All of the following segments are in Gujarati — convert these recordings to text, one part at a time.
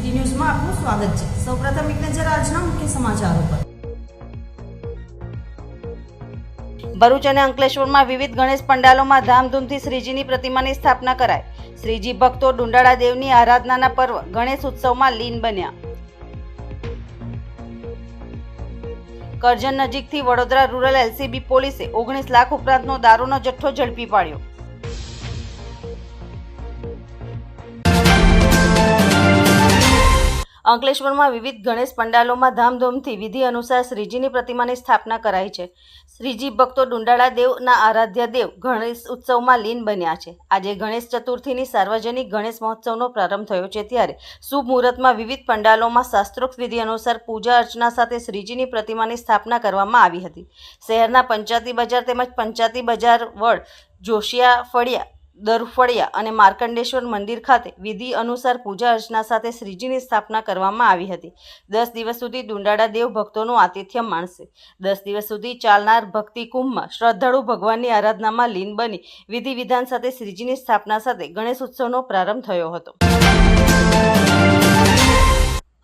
સિટી ન્યૂઝમાં આપનું સ્વાગત છે. સૌપ્રથમ એક નજર આજના મુખ્ય સમાચારો પર. ભરૂચ અને અંકલેશ્વરમાં વિવિધ ગણેશ પંડાલોમાં ધામધૂમથી શ્રીજીની પ્રતિમાની સ્થાપના કરાઈ. શ્રીજી ભક્તો ડુંડાળા દેવની આરાધનાના પર્વ ગણેશ ઉત્સવમાં લીન બન્યા. કરજણ નજીકથી વડોદરા રૂરલ એલસીબી પોલીસે ઓગણીસ લાખ ઉપરાંતનો દારૂનો જથ્થો ઝડપી પાડ્યો. અંકલેશ્વરમાં વિવિધ ગણેશ પંડાલોમાં ધામધૂમથી વિધિ અનુસાર શ્રીજીની પ્રતિમાની સ્થાપના કરાઈ છે. શ્રીજી ભક્તો ડુંડાળા દેવના આરાધ્ય દેવ ગણેશ ઉત્સવમાં લીન બન્યા છે. આજે ગણેશ ચતુર્થીની સાર્વજનિક ગણેશ મહોત્સવનો પ્રારંભ થયો છે ત્યારે શુભ મુહૂર્તમાં વિવિધ પંડાલોમાં શાસ્ત્રોક્ત વિધિ અનુસાર પૂજા અર્ચના સાથે શ્રીજીની પ્રતિમાની સ્થાપના કરવામાં આવી હતી. શહેરના પંચાયતી બજાર તેમજ પંચાયતી બજાર વડ જોશિયા ફળિયા દરફળિયા અને માર્કંડેશ્વર મંદિર ખાતે વિધિ અનુસાર પૂજા અર્ચના સાથે શ્રીજીની સ્થાપના કરવામાં આવી હતી. દસ દિવસ સુધી ડુંડાળા દેવ ભક્તોનું આતિથ્ય માણશે. દસ દિવસ સુધી ચાલનાર ભક્તિ કુંભમાં શ્રદ્ધાળુ ભગવાનની આરાધનામાં લીન બની વિધિ વિધાન સાથે શ્રીજીની સ્થાપના સાથે ગણેશ ઉત્સવનો પ્રારંભ થયો હતો.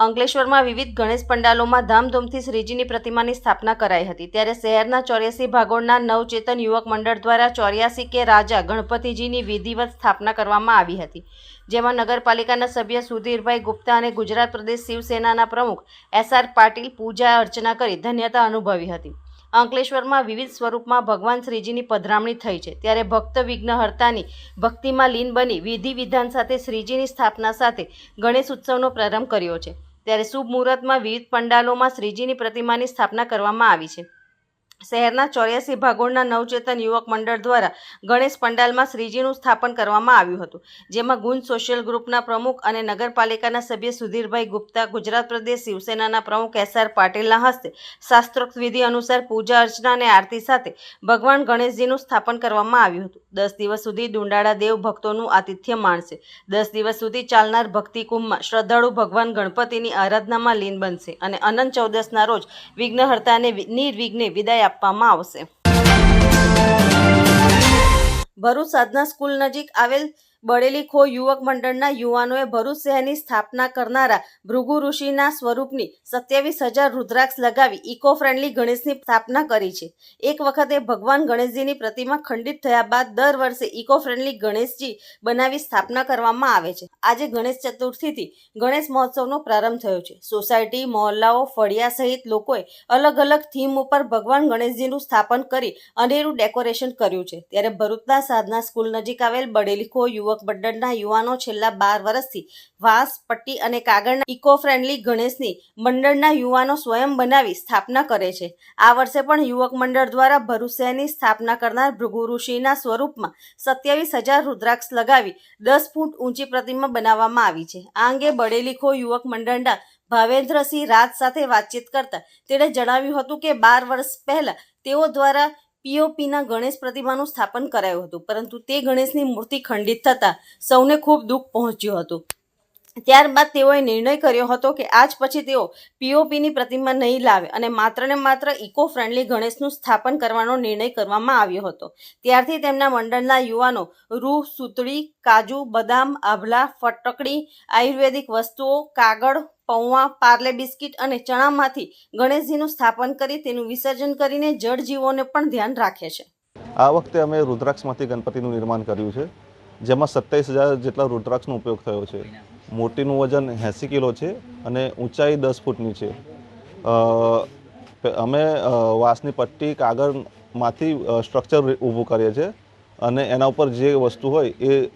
અંકલેશ્વરમાં વિવિધ ગણેશ પંડાલોમાં ધામધૂમથી શ્રીજીની પ્રતિમાની સ્થાપના કરાઈ હતી. ત્યારે શહેરના ચોર્યાસી ભાગોળના નવચેતન યુવક મંડળ દ્વારા ચોર્યાસી કે રાજા ગણપતિજીની વિધિવત સ્થાપના કરવામાં આવી હતી. જેમાં નગરપાલિકાના સભ્ય સુધીરભાઈ ગુપ્તા અને ગુજરાત પ્રદેશ શિવસેનાના પ્રમુખ એસ આર પાટીલ પૂજા અર્ચના કરી ધન્યતા અનુભવી હતી. અંકલેશ્વરમાં વિવિધ સ્વરૂપમાં ભગવાન શ્રીજીની પધરામણી થઈ છે. ત્યારે ભક્ત વિઘ્નહર્તાની ભક્તિમાં લીન બની વિધિ વિધાન સાથે શ્રીજીની સ્થાપના સાથે ગણેશ ઉત્સવનો પ્રારંભ કર્યો છે. ત્યારે શુભ મુહૂર્તમાં વિવિધ પંડાલોમાં શ્રીજીની પ્રતિમાની સ્થાપના કરવામાં આવી છે. શહેરના ચોર્યાસી ભાગોળના નવચેતન યુવક મંડળ દ્વારા ગણેશ પંડાલમાં શ્રીજીનું સ્થાપન કરવામાં આવ્યું હતું, જેમાં ગુંજ સોશિયલ ગ્રુપના પ્રમુખ અને નગરપાલિકાના સભ્ય સુધીરભાઈ ગુપ્તા, ગુજરાત પ્રદેશ શિવસેનાના પ્રમુખ એસ આર પાટીલના હસ્તે શાસ્ત્રોક્ત વિધિ અનુસાર પૂજા અર્ચના અને આરતી સાથે ભગવાન ગણેશજીનું સ્થાપન કરવામાં આવ્યું હતું. દસ દિવસ સુધી ડુંડાળા દેવ ભક્તોનું આતિથ્ય માણશે. દસ દિવસ સુધી ચાલનાર ભક્તિ કુંભમાં શ્રદ્ધાળુ ભગવાન ગણપતિની આરાધનામાં લીન બનશે અને અનંત ચૌદસના રોજ વિઘ્નહર્તાને નિર્વિઘ્ને વિદાય આપવામાં આવશે. ભરૂચ સાધના સ્કૂલ નજીક આવેલ બળેલી ખો યુવક મંડળના યુવાનોએ ભરૂચ શહેરની સ્થાપના કરનારા ભૃગુ ઋષિના સ્વરૂપની સત્યાવીસ હજાર રુદ્રાક્ષ લગાવી ઇકો ફ્રેન્ડલી ગણેશની સ્થાપના કરી છે. એક વખતે ભગવાન ગણેશજીની પ્રતિમા ખંડિત થયા બાદ દર વર્ષે ઇકો ફ્રેન્ડલી ગણેશજી બનાવી સ્થાપના કરવામાં આવે છે. આજે ગણેશ ચતુર્થીથી ગણેશ મહોત્સવનો પ્રારંભ થયો છે. સોસાયટી, મહોલ્લાઓ, ફળિયા સહિત લોકોએ અલગ અલગ થીમ ઉપર ભગવાન ગણેશજીનું સ્થાપન કરી અનેરું ડેકોરેશન કર્યું છે. ત્યારે ભરૂચના સાધના સ્કૂલ નજીક આવેલ બડેલીખો યુવક મંડળના યુવાનો છેલ્લા બાર વર્ષથી વાંસ, પટ્ટી અને કાગળના ઇકો ફ્રેન્ડલી ગણેશની મંડળના યુવાનો સ્વયં બનાવી સ્થાપના કરે છે. આ વર્ષે પણ યુવક મંડળ દ્વારા ભરૂચ સ્થાપના કરનાર ભૃગુ ઋષિના સ્વરૂપમાં સત્યાવીસ હજાર રુદ્રાક્ષ લગાવી દસ ફૂટ ઊંચી પ્રતિમા બનાવવામાં આવી છે. આ અંગે બડેલીખો યુવક મંડળના ભાવેન્દ્રસિંહ રાજ સાથે વાતચીત કરતા તેણે જણાવ્યું હતું કે બાર વર્ષ પહેલા તેઓ દ્વારા પીઓપીના ગણેશ પ્રતિમાનું સ્થાપન કરાયું હતું, પરંતુ તે ગણેશની મૂર્તિ ખંડિત થતાં સૌને ખૂબ દુઃખ પહોંચ્યું હતું. ત્યારબાદ તેઓએ નિર્ણય કર્યો હતો કે આજ પછી તેઓ પીઓપીની પ્રતિમા નહીં લાવે અને માત્ર ને માત્ર ઇકો ફ્રેન્ડલી ગણેશનું સ્થાપન કરવાનો નિર્ણય કરવામાં આવ્યો હતો. ત્યારથી તેમના મંડળના યુવાનો રૂહ, સૂતળી, કાજુ, બદામ, આભલા, ફટકડી, આયુર્વેદિક વસ્તુઓ, કાગળ, પૌવા, પાર્લે બિસ્કિટ અને ચણામાંથી ગણેશજીનું સ્થાપન કરી તેનું વિસર્જન કરીને જળજીવોને પણ ધ્યાન રાખે છે. આ વખતે અમે રુદ્રાક્ષમાંથી ગણપતિનું નિર્માણ કર્યું છે, જેમાં સત્તાવીસ હજાર જેટલા રુદ્રાક્ષનો ઉપયોગ થયો છે. મૂર્તિનું વજન એંસી કિલો છે અને ઊંચાઈ દસ ફૂટની છે. અમે વાંસની પટ્ટી કાગળમાંથી સ્ટ્રક્ચર ઊભું કરીએ છીએ અને એના ઉપર જે વસ્તુ હોય એ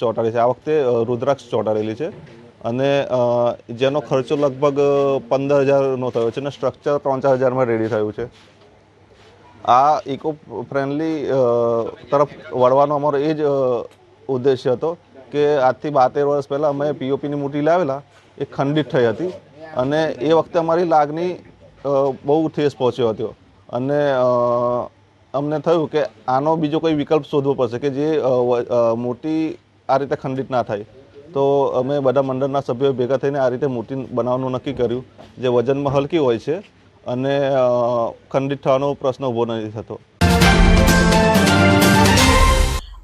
ચોંટાડી છે આ વખતે રુદ્રાક્ષ ચોંટાડેલી છે અને જેનો ખર્ચો લગભગ પંદર હજારનો થયો છે અને સ્ટ્રક્ચર ત્રણ ચાર હજારમાં રેડી થયું છે. આ ઇકો ફ્રેન્ડલી તરફ વળવાનો અમારો એ જ ઉદ્દેશ્ય હતો કે આજથી બાતેર વર્ષ પહેલાં અમે પીઓપીની મૂર્તિ લાવેલા, એ ખંડિત થઈ હતી. અને એ વખતે અમારી લાગણી બહુ ઠેસ પહોંચ્યો હતો. અને અમને થયું કે આનો બીજો કોઈ વિકલ્પ શોધવો પડશે કે જે મૂર્તિ આ રીતે ખંડિત ના થાય. તો અમે બધા મંડળના સભ્યો ભેગા થઈને આ રીતે મૂર્તિ બનાવવાનું નક્કી કર્યું, જે વજનમાં હલકી હોય છે અને ખંડિત થવાનો પ્રશ્ન ઊભો નથી થતો.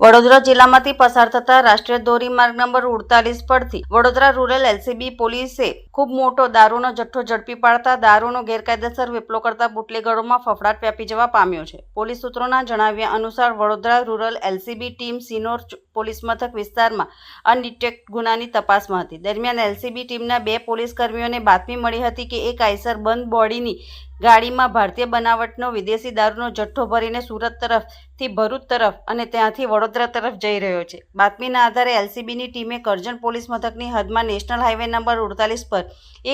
વડોદરા જિલ્લામાંથી પસાર થતા રાષ્ટ્રીય ધોરીમાર્ગ નંબર ઉડતાલીસ પરથી વડોદરા રૂરલ એલસીબી પોલીસે ખૂબ મોટો દારૂનો જથ્થો ઝડપી પાડતા દારૂનો ગેરકાયદેસર વેપલો કરતા બુટલેગરોમાં ફફડાટ વ્યાપી જવા પામ્યો છે. પોલીસ સૂત્રોના જણાવ્યા અનુસાર Vadodara rural LCB team Sinor police મથક વિસ્તારમાં અનડિટેક્ટ ગુનાની તપાસમાં હતી. દરમિયાન એલસીબી ટીમના બે પોલીસ કર્મીઓને બાતમી મળી હતી કે એક આઈસર બંધ બોડીની ગાડીમાં ભારતીય બનાવટનો વિદેશી દારૂનો જથ્થો ભરીને સુરત તરફથી ભરૂચ તરફ અને ત્યાંથી વડોદરા તરફ જઈ રહ્યો છે. બાતમીના આધારે એલસીબીની ટીમે કરજણ પોલીસ મથકની હદમાં નેશનલ હાઈવે નંબર ઉડતાલીસ પર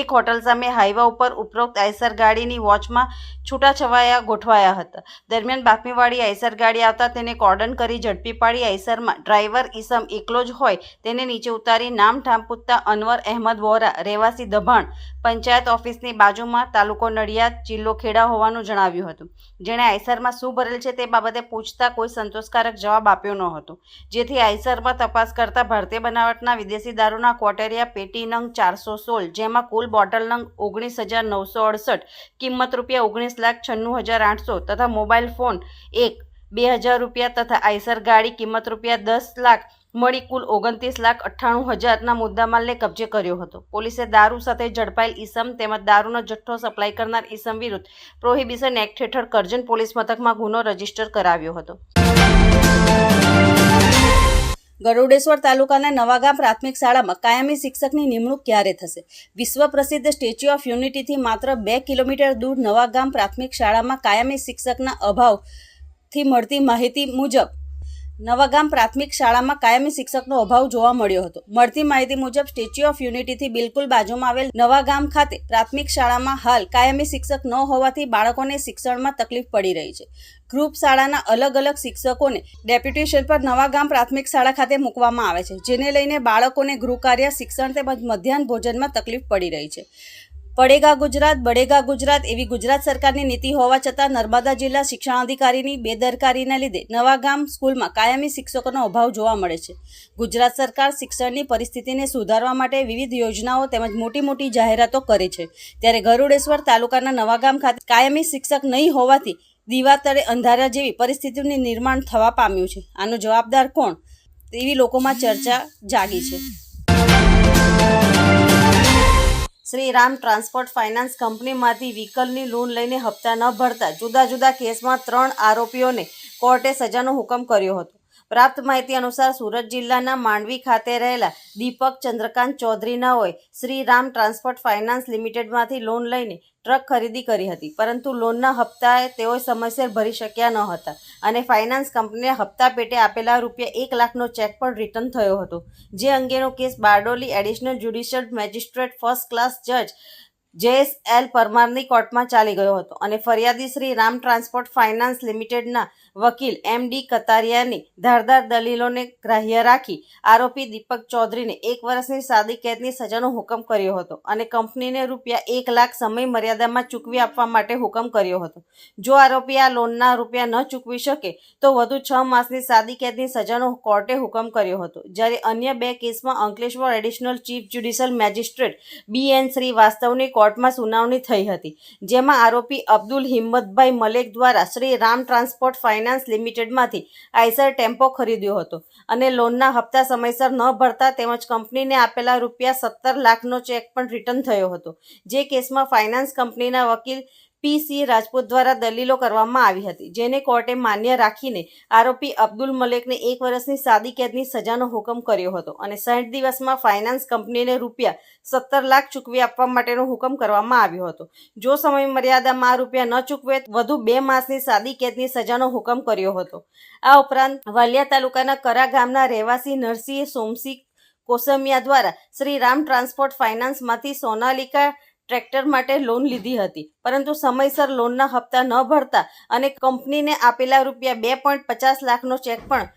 એક હોટલ સામે હાઈવા ઉપર ઉપરોક્ત આઈસર ગાડીની વોચમાં છૂટાછવાયા ગોઠવાયા હતા. દરમિયાન બાતમીવાળી આઈસર ગાડી આવતા તેને કોર્ડન કરી ઝડપી પાડી આઈસરમાં ડ્રાઈવર ઈસમ એકલો જ હોય તેને નીચે ઉતારી નામ ઠામ પૂછતા અનવર અહેમદ વોરા રહેવાસી દભાણ પંચાયત ઓફિસની બાજુમાં તાલુકો નડિયાદ જિલ્લો ખેડા હોવાનું જણાવ્યું હતું. જેણે આઈસરમાં શું ભરેલ છે તે બાબતે પૂછતા કોઈ સંતોષકારક જવાબ આપ્યો ન હતો જેથી આઈસરમાં તપાસ કરતા ભારતીય બનાવટના વિદેશી દારૂના ક્વોટેરિયા પેટી નંગ ચારસો સોળ, જેમાં કુલ બોટલ નંગ ઓગણીસ હજાર નવસો અડસઠ, કિંમત રૂપિયા ઓગણીસ લાખ છન્નું હજાર આઠસો તથા મોબાઈલ ફોન એક બે હજાર રૂપિયા તથા આઈસર ગાડી કિંમત રૂપિયા દસ લાખ મળી કુલ ઓગણત્રીસ લાખ અઠ્ઠાણું હજારના મુદ્દામાલને કબજે કર્યો હતો. પોલીસે દારૂ સાથે ઝડપાયેલ ઈસમ તેમજ દારૂનો જથ્થો સપ્લાય કરનાર ઈસમ વિરુદ્ધ પ્રોહિબિશન એક્ટ હેઠળ કરજણ પોલીસ મથકમાં ગુનો રજિસ્ટર કરાવ્યો હતો. ગરુડેશ્વર તાલુકાના નવાગામ પ્રાથમિક શાળામાં કાયમી શિક્ષકની નિમણૂક ક્યારે થશે? વિશ્વ પ્રસિદ્ધ સ્ટેચ્યુ ઓફ યુનિટીથી માત્ર બે કિલોમીટર દૂર નવાગામ પ્રાથમિક શાળામાં કાયમી શિક્ષકના અભાવથી મળતી માહિતી મુજબ નવાગામ પ્રાથમિક શાળામાં કાયમી શિક્ષકનો અભાવ જોવા મળ્યો હતો. મળતી માહિતી મુજબ સ્ટેચ્યુ ઓફ યુનિટીથી બિલકુલ બાજુમાં આવેલ નવાગામ ખાતે પ્રાથમિક શાળામાં હાલ કાયમી શિક્ષક ન હોવાથી બાળકોને શિક્ષણમાં તકલીફ પડી રહી છે. ગ્રુપ શાળાના અલગ અલગ શિક્ષકોને ડેપ્યુટેશન પર નવાગામ પ્રાથમિક શાળા ખાતે મૂકવામાં આવે છે, જેને લઈને બાળકોને ગૃહકાર્ય, શિક્ષણ તેમજ મધ્યાહન ભોજનમાં તકલીફ પડી રહી છે. પડેગા ગુજરાત, બડેગા ગુજરાત એવી ગુજરાત સરકારની નીતિ હોવા છતાં નર્મદા જિલ્લા શિક્ષણાધિકારીની બેદરકારીના લીધે નવાગામ સ્કૂલમાં કાયમી શિક્ષકોનો અભાવ જોવા મળે છે. ગુજરાત સરકાર શિક્ષણની પરિસ્થિતિને સુધારવા માટે વિવિધ યોજનાઓ તેમજ મોટી મોટી જાહેરાતો કરે છે. ત્યારે ગરુડેશ્વર તાલુકાના નવાગામ ખાતે કાયમી શિક્ષક નહીં હોવાથી દીવાતળે અંધારા જેવી પરિસ્થિતિનું નિર્માણ થવા પામ્યું છે. આનો જવાબદાર કોણ? તેવી લોકોમાં ચર્ચા જાગી છે. શ્રી રામ ટ્રાન્સપોર્ટ ફાઇનાન્સ કંપનીમાંથી વ્હીકલની લોન લઈને હપ્તા ન ભરતા જુદા જુદા કેસમાં ત્રણ આરોપીઓને કોર્ટે સજાનો હુકમ કર્યો હતો. પ્રાપ્ત માહિતી અનુસાર સુરત જિલ્લાના માંડવી ખાતે રહેલા દીપક ચંદ્રકાંત ચૌધરીનાઓએ શ્રી રામ ટ્રાન્સપોર્ટ ફાઇનાન્સ લિમિટેડમાંથી લોન લઈને ટ્રક ખરીદી કરી હતી. પરંતુ લોનના હપ્તાએ તેઓ સમયસર ભરી શક્યા ન હતા અને ફાઇનાન્સ કંપનીએ હપ્તા પેટે આપેલા રૂપિયા એક લાખનો ચેક પણ રિટર્ન થયો હતો. જે અંગેનો case Bardoli additional judicial magistrate first class જજ જેએસ એલ પરમારની કોર્ટમાં ચાલી ગયો હતો અને ફરિયાદી શ્રી રામ ટ્રાન્સપોર્ટ ફાઇનાન્સ લિમિટેડના વકીલ એમ ડી કતારિયાની ધારદાર દલીલોને ગ્રાહ્ય રાખી આરોપી દીપક ચૌધરીને એક વર્ષની સાદી કેદની સજાનો હુકમ કર્યો હતો અને કંપનીને રૂપિયા એક લાખ સમય મર્યાદામાં ચૂકવી આપવા માટે હુકમ કર્યો હતો. જો આરોપી આ લોનના રૂપિયા ન ચૂકવી શકે, તો વધુ છ માસની સાદી કેદની સજાનો કોર્ટે હુકમ કર્યો હતો. જ્યારે અન્ય બે કેસમાં Ankleshwar additional chief judicial magistrate B N શ્રીવાસ્તવની કોર્ટમાં સુનાવણી થઈ હતી, જેમાં આરોપી અબ્દુલ હિંમતભાઈ મલેક દ્વારા શ્રી રામ ટ્રાન્સપોર્ટ ફાઇનાન્સ લિમિટેડમાંથી આઈસર ટેમ્પો ખરીદ્યો હતો અને લોનના હપ્તા સમયસર ન ભરતા તેમજ કંપનીને આપેલા રૂપિયા સત્તર લાખનો ચેક પણ રિટર્ન થયો હતો. જે કેસમાં ફાઇનાન્સ કંપનીના વકીલ પી સી રાજપૂત દ્વારા દલીલો કરવામાં આવી હતી, જેને કોર્ટે માન્ય રાખીને આરોપી અબ્દુલ મલેકને એક વર્ષની સાદી કેદની સજાનો હુકમ કર્યો હતો અને સાઠ દિવસમાં ફાઇનાન્સ કંપનીને રૂપિયા સત્તર લાખ ચૂકવી આપવા માટેનો હુકમ કરવામાં આવ્યો હતો. જો સમય મર્યાદામાં રૂપિયા ન ચૂકવે, વધુ બે માસની સાદી કેદની સજાનો હુકમ કર્યો હતો. આ ઉપરાંત વાલિયા તાલુકાના કરા ગામના રહેવાસી નરસિંહ સોમસિંહ કોસમિયા દ્વારા શ્રી રામ ટ્રાન્સપોર્ટ ફાઇનાન્સમાંથી સોનાલિકા ટ્રેક્ટર માટે લોન લીધી હતી. પરંતુ સમયસર લોનના હપ્તા ન ભરતા અને કંપનીને આપેલા રૂપિયા બે પોઈન્ટ પચાસ લાખનો ચેક પણ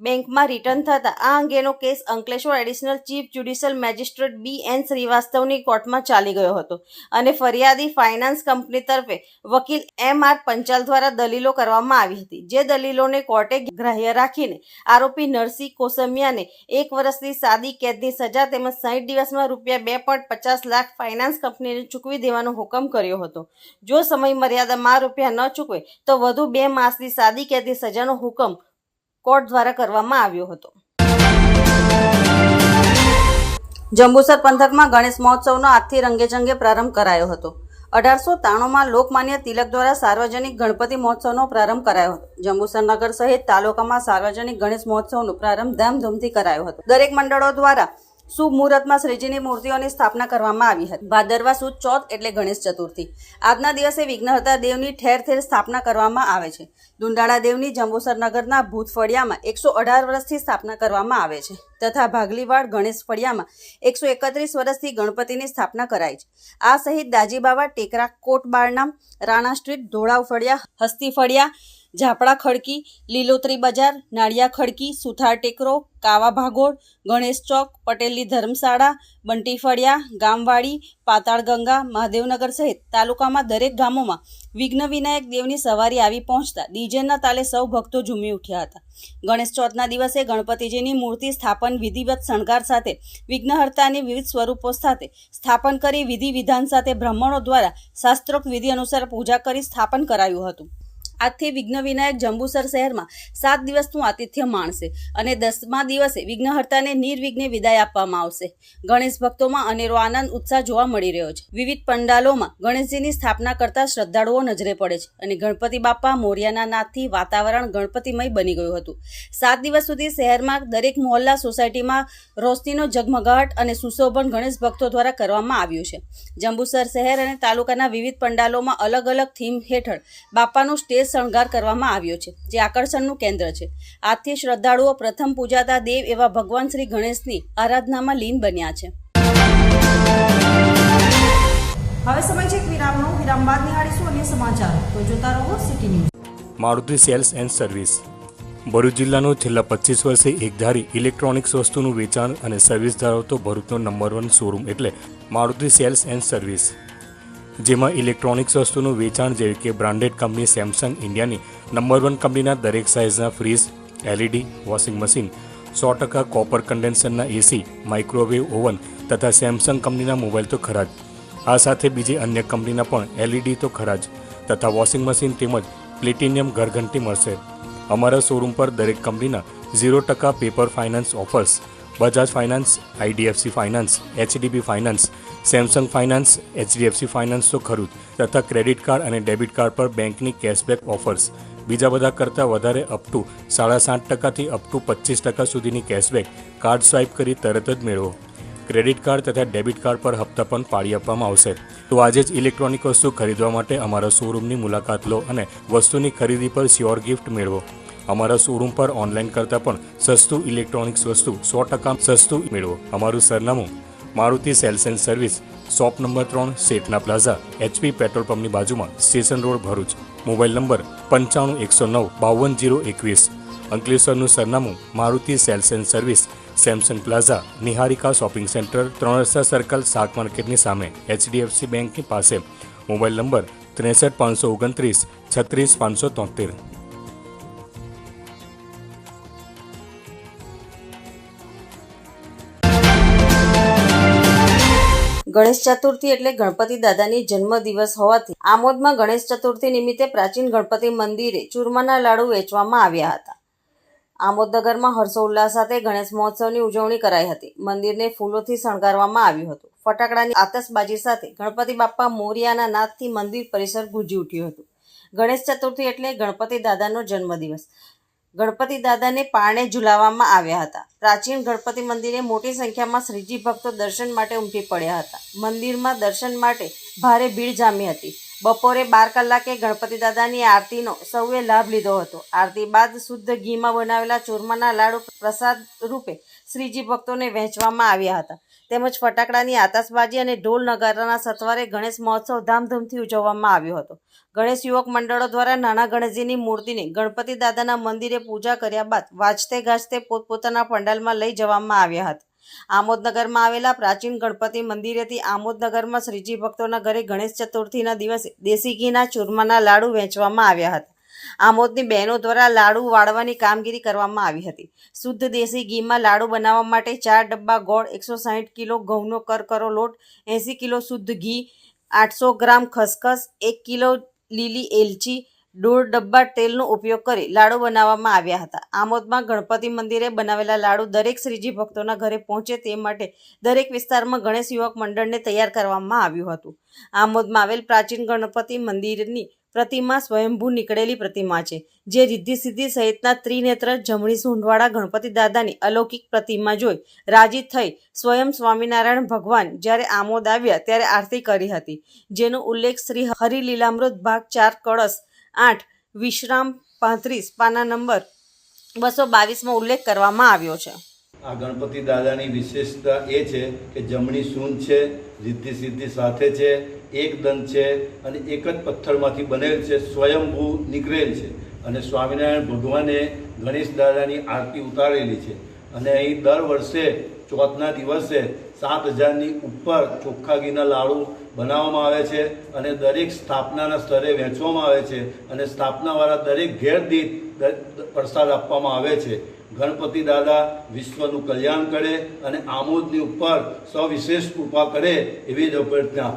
બેંકમાં રિટર્ન થતા આ અંગેનો case Ankleshwar additional chief judicial magistrate B N શ્રીવાસ્તવની કોર્ટમાં ચાલી ગયો હતો અને ફરિયાદી ફાઇનાન્સ કંપની તરફે વકીલ એમ આર પંચાલ દ્વારા દલીલો કરવામાં આવી હતી. જે દલીલોને કોર્ટે ગ્રાહ્ય રાખીને આરોપી નરસિંહ કોસમિયાને એક વર્ષની સાદી કેદની સજા તેમજ સાઠ દિવસમાં રૂપિયા બે પોઈન્ટ પચાસ લાખ ફાઇનાન્સ કંપનીને ચૂકવી દેવાનો હુકમ કર્યો હતો. જો સમય મર્યાદામાં રૂપિયા ન ચૂકવે તો વધુ બે માસની સાદી કેદની સજાનો હુકમ કોર્ટ દ્વારા કરવામાં આવ્યો હતો. જંબુસર પંથકમાં ગણેશ મહોત્સવનો આજથી રંગેચંગે પ્રારંભ કરાયો હતો. અઢારસો ત્રાણુંમાં લોકમાન્ય તિલક દ્વારા સાર્વજનિક ગણપતિ મહોત્સવનો પ્રારંભ કરાયો હતો. જંબુસર નગર સહિત તાલુકામાં સાર્વજનિક ગણેશ મહોત્સવનો પ્રારંભ ધામધૂમથી કરાયો હતો. દરેક મંડળો દ્વારા શુભ મુહૂર્તમાં શ્રીજીની મૂર્તિઓની સ્થાપના કરવામાં આવી હતી. ભાદરવા સુદ ચોથ એટલે ગણેશ ચતુર્થી. આજના દિવસે વિઘ્નહર્તા દેવની ઠેર ઠેર સ્થાપના કરવામાં આવે છે. દુંડાળા દેવની જંબુસર નગરના ભૂત ફળિયામાં એકસો અઢાર વર્ષથી સ્થાપના કરવામાં આવે છે તથા ભાગલીવાડ ગણેશ ફળિયામાં એકસો એકત્રીસ વર્ષથી ગણપતિની સ્થાપના કરાઈ છે. આ સહિત દાજીબાવા ટેકરા કોટબારનામ રાણા સ્ટ્રીટ, ધોળાવ ફળિયા, હસ્તી ફળિયા ઝાપડા ખડકી, લીલોતરી બજાર, નાળિયા ખડકી, સુથાર ટેકરો, કાવા ભાગોળ, ગણેશ ચોક, પટેલની ધર્મશાળા, બંટી ફળિયા, ગામવાડી પાતાળગંગા મહાદેવનગર સહિત તાલુકામાં દરેક ગામોમાં વિઘ્ન વિનાયક દેવની સવારી આવી પહોંચતા ડીજેના તાલે સૌ ભક્તો ઝૂમી ઉઠ્યા હતા. ગણેશ ચોથના દિવસે ગણપતિજીની મૂર્તિ સ્થાપન વિધિવત શણગાર સાથે, વિઘ્નહર્તાની વિવિધ સ્વરૂપો સાથે સ્થાપન કરી વિધિ વિધાન સાથે બ્રાહ્મણો દ્વારા શાસ્ત્રોક્ત વિધિ અનુસાર પૂજા કરી સ્થાપન કરાયું હતું. આજથી વિઘ્ન વિનાયક જંબુસર શહેરમાં સાત દિવસનું આતિથ્ય માણશે અને દસમા દિવસે વિઘ્નહર્તાને નિર્વિઘ્ને વિદાય આપવામાં આવશે. ગણેશ ભક્તોમાં અનેરો આનંદ, ઉત્સાહ જોવા મળી રહ્યો છે. વિવિધ પંડાલોમાં ગણેશજીની સ્થાપના કરતા શ્રદ્ધાળુઓ નજરે પડે છે અને ગણપતિ બાપા મોરિયાના નાથથી વાતાવરણ ગણપતિમય બની ગયું હતું. સાત દિવસ સુધી શહેરમાં દરેક મોહલ્લા સોસાયટીમાં રોશનીનો ઝગમગાટ અને સુશોભન ગણેશ ભક્તો દ્વારા કરવામાં આવ્યું છે. જંબુસર શહેર અને તાલુકાના વિવિધ પંડાલોમાં અલગ અલગ થીમ હેઠળ બાપાનું સ્ટેજ શણગાર કરવામાં આવ્યો છે જે આકર્ષણનું કેન્દ્ર છે. આજથી શ્રદ્ધાળુઓ પ્રથમ પૂજાતા દેવ એવા ભગવાન શ્રી ગણેશની આરાધનામાં લીન બન્યા છે. હવે સમય છે વિરામનો. વિરામ બાદ નિહાળીશું અન્ય સમાચાર. તો જોતા રહો city news Maruti sales and service. Bharuch જિલ્લાનું છેલ્લા પચીસ વર્ષે એકધારી ઇલેક્ટ્રોનિક્સ વસ્તુનું વેચાણ અને સર્વિસ ધરાવતો ભરૂચનો નંબર વન શોરૂમ એટલે મારુતિ સેલ્સ એન્ડ સર્વિસ. જેમાં ઇલેક્ટ્રોનિક્સ વસ્તુનું વેચાણ જેવી કે બ્રાન્ડેડ કંપની સેમસંગ ઇન્ડિયાની નંબર વન કંપનીના દરેક સાઇઝના ફ્રીજ એલઈડી વોશિંગ મશીન સો ટકા કોપર કન્ડેન્સરના એસી માઇક્રોવેવ ઓવન તથા સેમસંગ કંપનીના મોબાઈલ તો ખરા જ. આ સાથે બીજી અન્ય કંપનીના પણ એલઈડી તો ખરા જ. તથા વોશિંગ મશીન તેમજ પ્લેટિનિયમ ઘરઘંટી મળશે. અમારા શોરૂમ પર દરેક કંપનીના ઝીરો ટકા paper finance offers Bajaj finance IDFC finance HDB finance Samsung finance HDFC finance તો ખરું જ, તથા ક્રેડિટ કાર્ડ અને ડેબિટ કાર્ડ પર બેંકની કેશબેક ઓફર્સ બીજા બધા કરતાં વધારે અપ ટુ સાડા સાત ટકાથી અપ ટુ પચીસ ટકા સુધીની કેશબેક કાર્ડ સ્વાઇપ કરી તરત જ મેળવો. ક્રેડિટ કાર્ડ તથા ડેબિટ કાર્ડ પર હપ્તા પણ પાડી આપવામાં આવશે. તો આજે જ ઇલેક્ટ્રોનિક વસ્તુ ખરીદવા માટે અમારા શોરૂમની મુલાકાત લો અને વસ્તુની ખરીદી પર શ્યોર ગિફ્ટ મેળવો. અમારા શોરૂમ પર ઓનલાઈન કરતાં પણ સસ્તું ઇલેક્ટ્રોનિક્સ વસ્તુ સો ટકા સસ્તું મેળવો. અમારું સરનામું Maruti sales and service, shop number ત્રણ, શેઠના પ્લાઝા, એચપી પેટ્રોલ પંપની બાજુમાં, station road Bharuch. Mobile number પંચાણું એકસો નવ, બાવન જીરો એકવીસ. અંકલેશ્વરનું સરનામું, Maruti sales and service Samsung plaza, Niharika shopping centre ત્રણ રસ્તા સર્કલ, શાક માર્કેટની સામે, એચડીએફસી બેંકની પાસે. મોબાઈલ નંબર ત્રેસઠ પાંચસો ઓગણત્રીસ, છત્રીસ પાંચસો તોતેર. ગણેશ ચતુર્થી એટલે ગણપતિ દાદાની જન્મ દિવસ હોવાથી આમોદમાં ગણેશ ચતુર્થી નિમિત્તે પ્રાચીન ગણપતિ મંદિરે ચૂરમાના લાડુ વેચવામાં આવ્યા હતા. આમોદનગરમાં હર્ષોલ્લાસ સાથે ગણેશ મહોત્સવની ઉજવણી કરાઈ હતી. મંદિરને ફૂલોથી શણગારવામાં આવ્યું હતું. ફટાકડાની આતશબાજી સાથે ગણપતિ બાપ્પા મોરિયાના નાદથી મંદિર પરિસર ગુંજી ઉઠ્યું હતું. ગણેશ ચતુર્થી એટલે ગણપતિ દાદાનો જન્મદિવસ. ગણપતિ દાદાને પારણે ઝુલાવવામાં આવ્યા હતા. પ્રાચીન ગણપતિ મંદિરે મોટી સંખ્યામાં શ્રીજી ભક્તો દર્શન માટે ઉમટી પડ્યા હતા. મંદિરમાં દર્શન માટે ભારે ભીડ જામી હતી. બપોરે બાર કલાકે ગણપતિ દાદાની આરતીનો સૌએ લાભ લીધો હતો. આરતી બાદ શુદ્ધ ઘીમાં બનાવેલા ચૂરમાના લાડુ પ્રસાદ રૂપે શ્રીજી ભક્તોને વહેંચવામાં આવ્યા હતા. તેમજ ફટાકડાની આતશબાજી અને ઢોલ નગારાના સત્વારે ગણેશ મહોત્સવ ધામધૂમથી ઉજવવામાં આવ્યો હતો. ગણેશ યુવક મંડળો દ્વારા નાના ગણેશજીની મૂર્તિને ગણપતિ દાદાના મંદિરે પૂજા કર્યા બાદ વાજતે ગાજતે પોતપોતાના પંડાલમાં લઈ જવામાં આવ્યા હતા. આમોદનગરમાં આવેલા પ્રાચીન ગણપતિ મંદિરેથી આમોદનગરમાં શ્રીજી ભક્તોના ઘરે ગણેશ ચતુર્થીના દિવસે દેશી ઘીના ચૂરમાના લાડુ વહેંચવામાં આવ્યા હતા. આમોદની બહેનો દ્વારા લાડુ વાળવાની કામગીરી કરવામાં આવી હતી. શુદ્ધ દેશી ઘીમાં લાડુ બનાવવા માટે ચાર ડબ્બા ગોળ, એકસો સાહીઠ કિલો ઘઉંનો કરકરો લોટ, એંસી કિલો શુદ્ધ ઘી, આઠસો ગ્રામ ખસખસ, એક કિલો લીલી એલચી, દોઢ ડબ્બા તેલનો ઉપયોગ કરી લાડુ બનાવવામાં આવ્યા હતા. આમોદમાં ગણપતિ મંદિરે બનાવેલા લાડુ દરેક શ્રીજી ભક્તોના ઘરે પહોંચે તે માટે દરેક વિસ્તારમાં ગણેશ યુવક મંડળને તૈયાર કરવામાં આવ્યું હતું. આમોદમાં આવેલ પ્રાચીન ગણપતિ મંદિરની પ્રતિમા સ્વયંભૂ નીકળેલી પ્રતિમા છે. જે રિદ્ધિ સિદ્ધિ સહિતના ત્રિનેત્ર જમણી સૂંઢવાળા ગણપતિ દાદાની અલૌકિક પ્રતિમા જોઈ રાજી થઈ સ્વયં સ્વામિનારાયણ ભગવાન જ્યારે આમોદ આવ્યા ત્યારે આરતી કરી હતી. જેનો ઉલ્લેખ શ્રી હરિલીલામૃત ભાગ ચાર કળશ આઠ વિશ્રામ પાંત્રીસ પાના નંબર બસો બાવીસમાં ઉલ્લેખ કરવામાં આવ્યો છે. આ ગણપતિ દાદાની વિશેષતા એ છે કે જમણી સૂંઢ છે, રિદ્ધિ સિદ્ધિ સાથે છે એક દંત છે અને એક જ પથ્થરમાંથી બનેલ છે, સ્વયંભૂ નીકળેલ છે. અને સ્વામિનારાયણ ભગવાને ગણેશ દાદાની આરતી ઉતારેલી છે. અને અહીં દર વર્ષે ચોથના દિવસે સાત હજારની ઉપર ચોખ્ખા ઘીના લાડુ બનાવવામાં આવે છે અને દરેક સ્થાપનાના સ્તરે વહેંચવામાં આવે છે અને સ્થાપનાવાળા દરેક ઘેર દીઠ પ્રસાદ આપવામાં આવે છે. ગણપતિ દાદા વિશ્વનું કલ્યાણ કરે અને આમોદની ઉપર સવિશેષ કૃપા કરે એવી જ અભ્યર્થના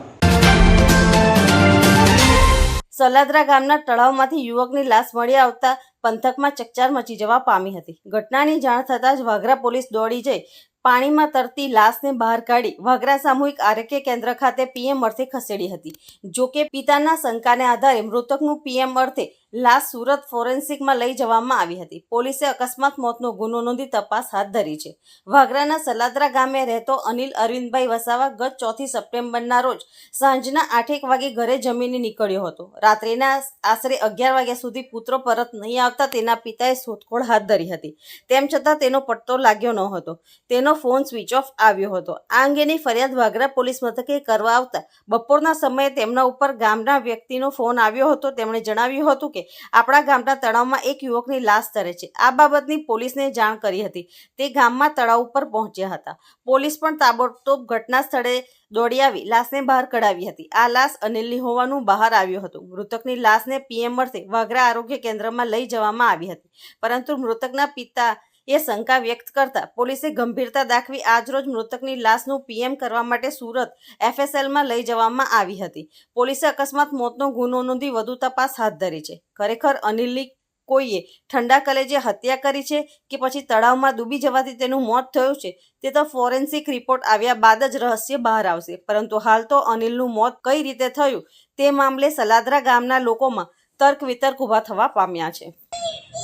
સલાદરા ગામના તળાવમાંથી યુવકની લાશ મળી આવતા પંથકમાં ચકચાર મચી જવા પામી હતી. ઘટનાની જાણ થતાં જ વાઘરા પોલીસ દોડી જઈ પાણીમાં તરતી લાશને બહાર કાઢી વાગરા સામૂહિક આરોગ્ય કેન્દ્ર ખાતે પીએમ અર્થે ખસેડી હતી. જોકે પિતાના શંકાને આધારે મૃતકનું પીએમ અર્થે લાશ સુરત ફોરેન્સિકમાં લઈ જવામાં આવી હતી. પોલીસે અકસ્માત મોતનો ગુનો નોંધી તપાસ હાથ ધરી છે. વાગરાના સલાદરા ગામે રહેતો અનિલ અરવિંદભાઈ વસાવા ગત ચોથી સપ્ટેમ્બરના રોજ સાંજના આઠેક વાગે ઘરે જમીને નીકળ્યો હતો. રાત્રિના આશરે અગિયાર વાગ્યા સુધી પુત્ર પરત નહીં આવતા તેના પિતાએ શોધખોળ હાથ ધરી હતી. તેમ છતાં તેનો પટ્ટો લાગ્યો ન હતો તેનો ફોન સ્વિચ ઓફ આવ્યો હતો. આ અંગેની ફરિયાદ વાગરા પોલીસ મથકે કરવા આવતા બપોરના સમયે તેમના ઉપર ગામના વ્યક્તિનો ફોન આવ્યો હતો. તેમણે જણાવ્યું હતું કે આપણા ગામના તળાવમાં એક યુવકની લાશ તરે છે. આ બાબતની પોલીસને જાણ કરી હતી. તે ગામમાં તળાવ ઉપર પહોંચ્યા હતા. પોલીસ પણ તાબડતોબ ઘટના સ્થળે દોડી આવી, લાશને બહાર કઢાવી હતી. આ લાશ અનિલની હોવાનું બહાર આવ્યું હતું. મૃતકની લાશને પીએમ મળશે વાઘરા આરોગ્ય કેન્દ્રમાં લઈ જવામાં આવી હતી. પરંતુ મૃતકના પિતા એ શંકા વ્યક્ત કરતા પોલીસે ગંભીરતા દાખવી આજરોજ મૃતકની લાશનું પીએમ કરવા માટે સુરત એફએસએલમાં લઈ જવામાં આવી હતી. પોલીસે અકસ્માત મોતનો ગુનો નોંધી વધુ તપાસ હાથ ધરી છે. ખરેખર અનિલની કોઈએ ઠંડા કલેજે હત્યા કરી છે કે પછી તળાવમાં ડૂબી જવાથી તેનું મોત થયું છે તે તો ફોરેન્સિક રિપોર્ટ આવ્યા બાદ જ રહસ્ય બહાર આવશે. પરંતુ હાલ તો અનિલનું મોત કઈ રીતે થયું તે મામલે સલાદરા ગામના લોકોમાં તર્ક વિતર્ક ઊભા થવા પામ્યા છે.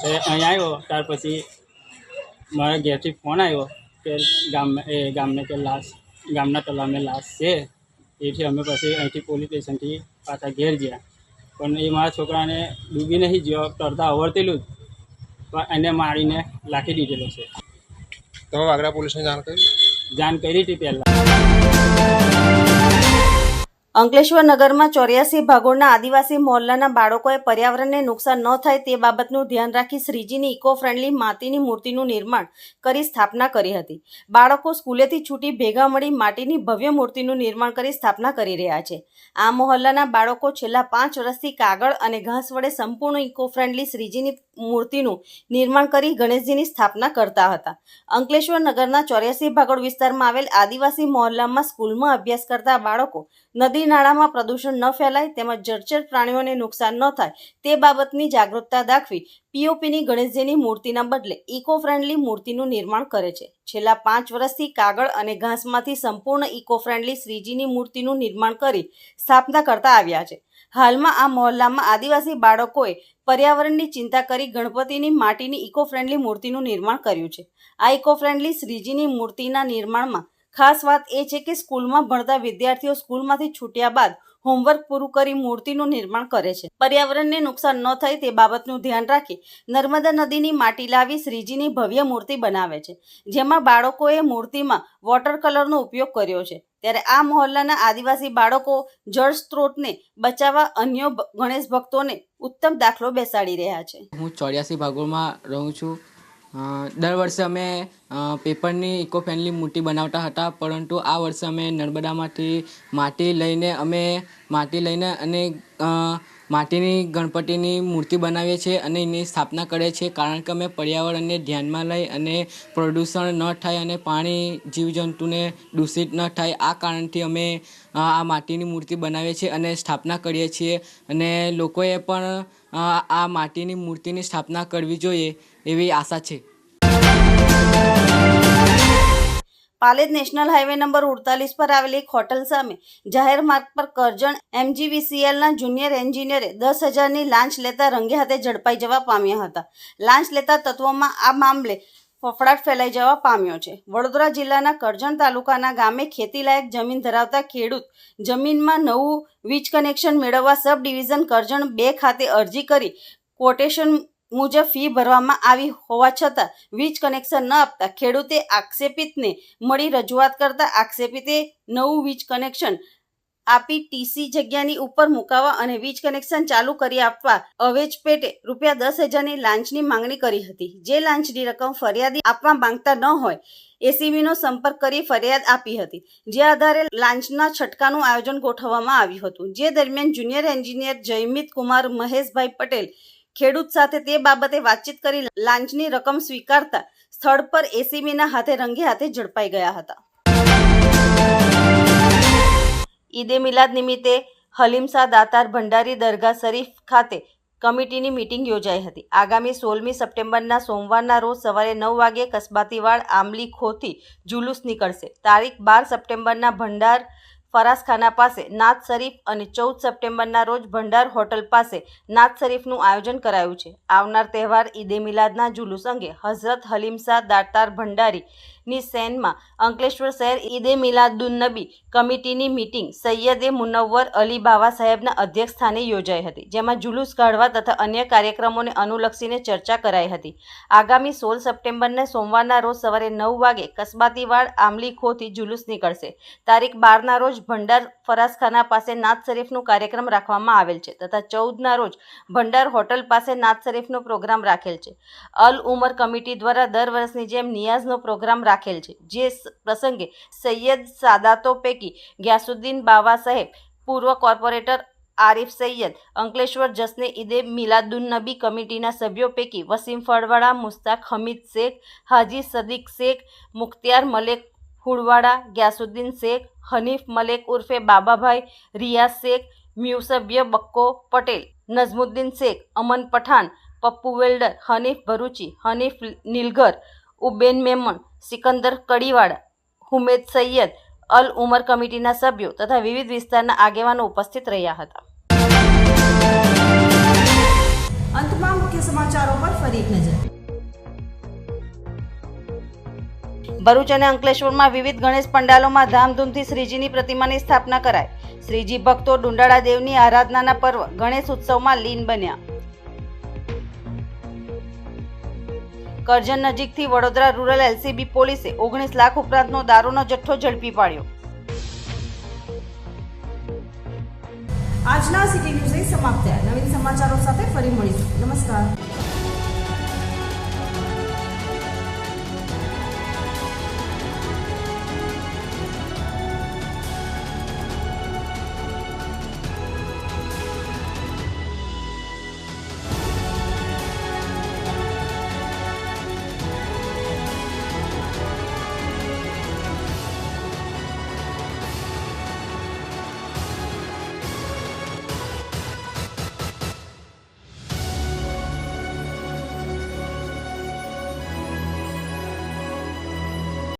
અહીંયા આવ્યો, ત્યાર પછી મારા ઘેરથી ફોન આવ્યો કે ગામ એ ગામને કે લાશ ગામના તલાવને લાશ છે. એથી અમે પછી અહીંથી પોલીસ સ્ટેશનથી પાછા ઘેર ગયા. પણ એ મારા છોકરાને ડૂબી નહીં ગયો તરતા આવડતેલું જ. પણ એને મારીને લાખી દીધેલો છે. તમે વાગરા પોલીસને જાણ કરી? જાણ કરી હતી પહેલાં. અંકલેશ્વર નગરમાં ચોર્યાસી ભાગોળના આદિવાસી મહોલ્લાના બાળકોએ પર્યાવરણને નુકસાન ન થાય તે બાબતનું ધ્યાન રાખી શ્રીજીની ઇકો ફ્રેન્ડલી માટીની મૂર્તિનું નિર્માણ કરી સ્થાપના કરી હતી. બાળકો સ્કૂલેથી છૂટી ભેગા મળી માટીની ભવ્ય મૂર્તિનું નિર્માણ કરી સ્થાપના કરી રહ્યા છે. આ મહોલ્લાના બાળકો છેલ્લા પાંચ વર્ષથી કાગળ અને ઘાસ વડે સંપૂર્ણ ઇકો ફ્રેન્ડલી શ્રીજીની મૂર્તિનું નિર્માણ કરી ગણેશજીની સ્થાપના કરતા હતા. અંકલેશ્વર નગરના ચોર્યાસી ભાગોળ વિસ્તારમાં આવેલ આદિવાસી મહોલ્લામાં સ્કૂલમાં અભ્યાસ કરતા બાળકો નદી નાળામાં પ્રદૂષણ ન ફેલાય તેમજ જળચર પ્રાણીઓને નુકસાન ન થાય તે બાબતની જાગૃતતા દાખવી પીઓપીની ગણેશજીની મૂર્તિના બદલે ઇકો ફ્રેન્ડલી મૂર્તિનું નિર્માણ કરે છે. છેલ્લા પાંચ વર્ષથી કાગળ અને ઘાસમાંથી સંપૂર્ણ ઇકો ફ્રેન્ડલી શ્રીજીની મૂર્તિનું નિર્માણ કરી સ્થાપના કરતા આવ્યા છે. હાલમાં આ મહોલ્લામાં આદિવાસી બાળકોએ પર્યાવરણની ચિંતા કરી ગણપતિની માટીની ઇકો ફ્રેન્ડલી મૂર્તિનું નિર્માણ કર્યું છે. આ ઇકો ફ્રેન્ડલી શ્રીજીની મૂર્તિના નિર્માણમાં ખાસ વાત એ છે કે સ્કૂલમાં ભણતા વિદ્યાર્થીઓ સ્કૂલમાંથી છૂટ્યા બાદ હોમવર્ક પૂરું કરી મૂર્તિનું નિર્માણ કરે છે. પર્યાવરણને નુકસાન ન થાય તે બાબતનું ધ્યાન રાખી નર્મદા નદીની માટી લાવી શ્રીજીની ભવ્ય મૂર્તિ બનાવે છે. જેમાં બાળકોએ મૂર્તિમાં વોટર કલરનો ઉપયોગ કર્યો છે. ત્યારે આ મહોલ્લાના આદિવાસી બાળકો જળ સ્ત્રોતને બચાવવા અન્ય ગણેશ ભક્તોને ઉત્તમ દાખલો બેસાડી રહ્યા છે. હું ચોર્યાસી ભાગોળમાં રહું છું. દર વર્ષે અમે પેપરની ઇકો ફ્રેન્ડલી મૂર્તિ બનાવતા હતા, પરંતુ આ વર્ષે અમે નર્મદામાંથી માટી લઈને, અમે માટી લઈને અને માટીની ગણપતિની મૂર્તિ બનાવીએ છીએ અને એની સ્થાપના કરીએ છીએ. કારણ કે અમે પર્યાવરણને ધ્યાનમાં લઈ અને પ્રદૂષણ ન થાય અને પાણી જીવજંતુને દૂષિત ન થાય, આ કારણથી અમે આ માટીની મૂર્તિ બનાવીએ છીએ અને સ્થાપના કરીએ છીએ. અને લોકોએ પણ આ માટીની મૂર્તિની સ્થાપના કરવી જોઈએ એવી આશા છે. પાલેજ નેશનલ હાઈવે નંબર ઉડતાલીસ પર આવેલી એક હોટલ સામે જાહેર માર્ગ પર કરજણ એમજીવીસીએલના જુનિયર એન્જિનિયરે દસ હજારની લાંચ લેતા રંગે હાથે ઝડપાઈ જવા પામ્યા હતા. લાંચ લેતા તત્વોમાં આ મામલે ફફડાટ ફેલાઈ જવા પામ્યો છે. વડોદરા જિલ્લાના કરજણ તાલુકાના ગામે ખેતીલાયક જમીન ધરાવતા ખેડૂત જમીનમાં નવું વીજ કનેક્શન મેળવવા સબ ડિવિઝન કરજણ બે ખાતે અરજી કરી કોટેશન મુજબ ફી ભરવામાં આવી હોવા છતાં વીજ કનેક્શન ન આપતા ખેડૂતે આક્ષેપિતને મળી રજૂઆત કરતા આક્ષેપિતે નવું વીજ કનેક્શન આપી ટીસી જગ્યાની ઉપર મુકાવવા અને વીજ કનેક્શન ચાલુ કરી આપવા અવેજ પેટે રૂપિયા દસ હજારની લાંચની માંગણી કરી હતી. જે લાંચની રકમ ફરિયાદી આપવા માંગતા ન હોય એસીબીનો સંપર્ક કરી ફરિયાદ આપી હતી, જે આધારે લાંચના છટકાનું આયોજન ગોઠવવામાં આવ્યું હતું. જે દરમિયાન જુનિયર એન્જિનિયર જયમિત કુમાર, મહેશભાઈ પટેલ ખેડૂત સાથે તે બાબતે વાતચીત કરી લાંચની રકમ સ્વીકારતા સ્થળ પર એસીબીના હાથે રંગે હાથે ઝડપાઈ ગયા હતા. ઈદે મિલાદ નિમિત્તે હલીમસા દાતાર ભંડારી દરગાહ શરીફ ખાતે કમિટીની મિટિંગ યોજાઈ હતી. આગામી સોળમી સપ્ટેમ્બરના સોમવારના રોજ સવારે નવ વાગે કસબાતીવાડ આંબલી ખોથી જુલુસ નીકળશે. તારીખ બાર સપ્ટેમ્બરના ભંડાર ફરાસખાના પાસે નાથ શરીફ અને ચૌદ સપ્ટેમ્બરના રોજ ભંડાર હોટલ પાસે નાથ શરીફનું આયોજન કરાયું છે. આવનાર તહેવાર ઈદે મિલાદના જુલુસ અંગે હઝરત હલીમસા દાતાર ભંડારીની સેનમાં અંકલેશ્વર શહેર ઈદે મિલાદુન્નબી કમિટીની મિટિંગ સૈયદે મુનવ્વર અલી બાવા સાહેબના અધ્યક્ષ સ્થાને યોજાઈ હતી, જેમાં જુલુસ કાઢવા તથા અન્ય કાર્યક્રમોને અનુલક્ષીને ચર્ચા કરાઈ હતી. આગામી સોળ સપ્ટેમ્બરને સોમવારના રોજ સવારે નવ વાગે કસબાતીવાડ આમલીખોથી જુલુસ નીકળશે. તારીખ બારના રોજ ભંડાર ફરાસખાના પાસે નાથ શરીફનો કાર્યક્રમ રાખવામાં આવેલ છે તથા ચૌદના રોજ ભંડાર હોટલ પાસે નાથ શરીફનો પ્રોગ્રામ રાખેલ છે. અલ ઉમર કમિટી દ્વારા દર વર્ષની જેમ નિયાઝનો પ્રોગ્રામ રાખેલ છે, જે પ્રસંગે સૈયદ સાદાતો પૈકી ગ્યાસુદ્દીન બાવા સાહેબ, પૂર્વ કોર્પોરેટર આરિફ સૈયદ, અંકલેશ્વર જસને ઈદે મિલાદુન નબી કમિટીના સભ્યો પૈકી વસીમ ફળવાડા મુસ્તાક હમીદ શેખ, હાજી સદીક શેખ, મુખ્તિયાર મલેક હુડવાડા ગ્યાસુદ્દીન શેખ, હનીફ મલેક ઉર્ફે બાબાભાઈ રિયાઝ શેખ મ્યુસબ્ય બક્કો પટેલ, નઝમુદ્દીન શેખ, અમન પઠાણ, પપ્પુ વેલ્ડર, હનીફ ભરૂચી, હનીફ નીલગર ઉબેન મેમણ, સિકંદર કડીવાડા, હુમેદ સૈયદ, અલ ઉમર કમિટીના સભ્યો તથા વિવિધ વિસ્તારના આગેવાનો ઉપસ્થિત રહ્યા હતા. અંતમાં મુખ્ય સમાચારો પર ફરી એક નજર. ભરૂચ અને અંકલેશ્વરમાં વિવિધ ગણેશ પંડાલોમાં ધામધૂમથી શ્રીજીની પ્રતિમાની સ્થાપના કરાઈ. શ્રીજી ભક્તો ડુંડાળા દેવની આરાધનાના પર્વ ગણેશ ઉત્સવમાં લીન બન્યા. કરજણ નજીકથી વડોદરા રૂરલ એલસીબી પોલીસે ઓગણીસ લાખ ઉપરાંતનો દારૂનો જથ્થો ઝડપી પાડ્યો. આજના સિટી ન્યૂઝ સમાપ્ત થયા. નવીન સમાચારો સાથે ફરી મળીશું. નમસ્કાર.